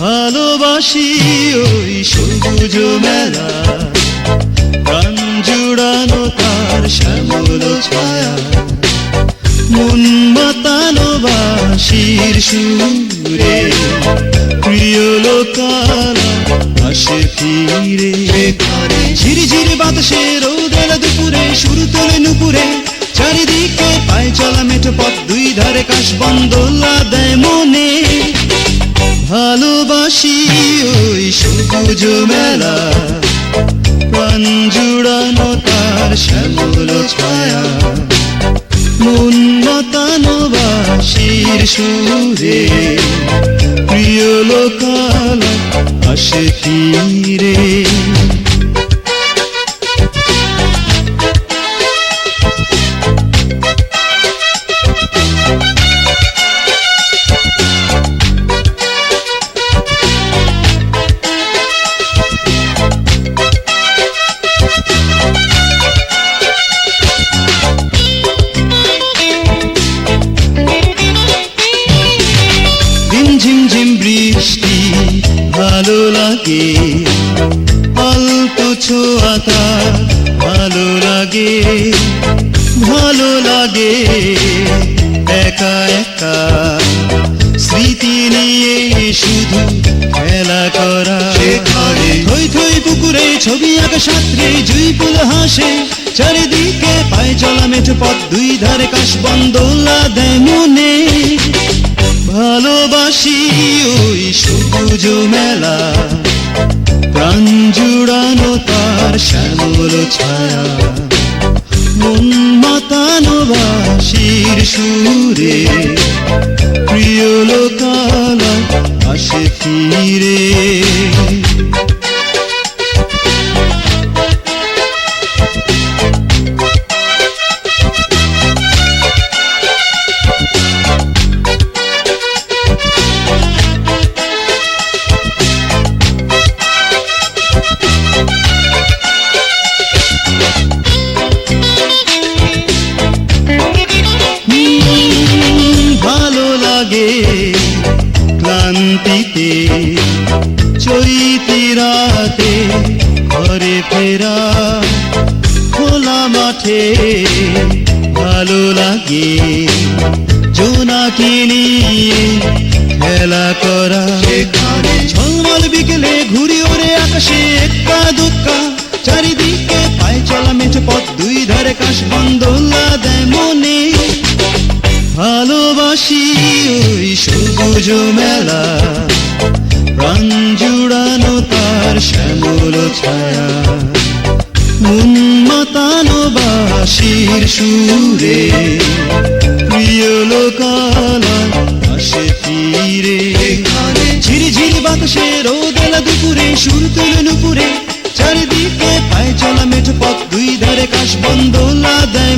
ভালোবাসি ওই সবুজ মেলা, প্রাণ জুড়ানো তার শ্যামল ছায়া। মন মাতানো বাসির সুরে, প্রিয় লোকালা আসে ফিরে। ঝিরি ঝিরি বাতাসে রোদেলা দুপুরে শুরু তোলে নুপুরে চারিদিকে পায়ে চলা মেঠো পথ, দুই ধারে কাশ বন্দোলা দেয় মনে। ভালোবাসি ওই সবুজ মেলা, প্রাণ জুড়ানো তার শ্যামল ছায়া। মন মাতানো বাসির সুরে, প্রিয় লোকালা আসে ফিরে বৃষ্টি ভালো লাগে। অল্প ছোঁয়াতা ভালো লাগে। ভালো লাগে একা একা। স্মৃতি নিয়ে শুধু খেলা করা। থই থই পুকুরে ছবি আঁকা সাঁতরে জুই ফুল হাসে। চারিদিকে পায়ে চলা মেঠো পথ দুই ধারে কাশ বন্দোলা দেয় মনে। সুরে প্রিয় লোকালয় আসে ফিরে ক্লান্তিতে চৈতি রাতে ঘরে ফেরা খোলা মাঠে ভালো লাগে। জোনাকি নিয়ে খেলা করা। ঝলমল বিকেলে ঘুরি ওরে আকাশে এক্কা দুক্কা। চারিদিকে পায়ে চলা মেঠো পথ দুই ধারে কাশ বন্দোলা দেয় মনে। ভালোবাসি ওই সবুজ মেলা। প্রাণ জুড়ানো তার শ্যামল ছায়া। মন মাতানো বাসির সুরে। প্রিয় লোকালা আসে ফিরে ঝিরি ঝিরি বাতাসে রোদেলা দুপুরে সুর তুলে নুপুরে। চারিদিকে পায়ে চলা মেঠো পথ দুই ধারে কাশ বন্দোলা দেয়